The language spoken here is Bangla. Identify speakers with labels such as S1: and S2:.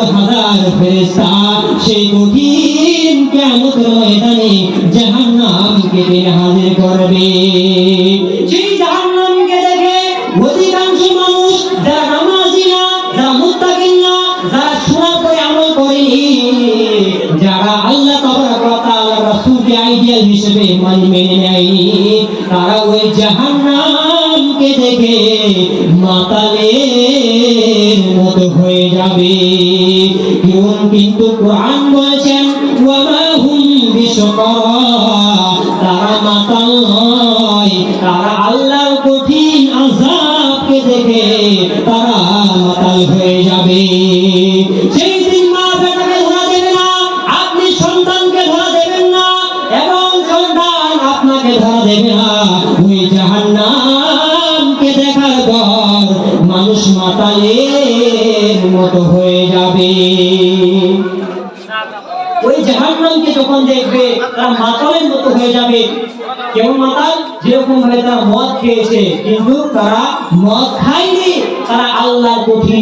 S1: আল্লাহর ফেরেশতা সেই কঠিন ময়দানে হাজির করবে। সেই দেখে অধিকাংশ মানুষ, যারা নামাজি না, যারা মুত্তাকিন না, যারা পরে আমল করেনি, যারা আল্লাহ তাবারাক ওয়া তাআলা রাসূলকে আইডিয়াল হিসেবে মানে তারা ওই জাহান্নামকে দেখে মাতালের মতো হয়ে যাবে। কেউ কিন্তু কোরআন বলেছেন বিশ্বকরা। তারা মাতাল তারা আল্লাহর কঠিন আযাবকে দেখে তারা মাতাল হয়ে যাবে। আপনি সন্তানকে ধরা না, এবং সন্তান আপনাকে ধরা না। দেখার মানুষ মাতালের মতো হয়ে যাবে। ওই জাহান্নামকে যখন দেখবে, তারা মাতালের মতো হয়ে যাবে। কেমন মাতাল যেরকম ভাবে তারা মদ খেয়েছে, কিন্তু তারা মদ খায়নি, তারা আল্লাহ কঠিন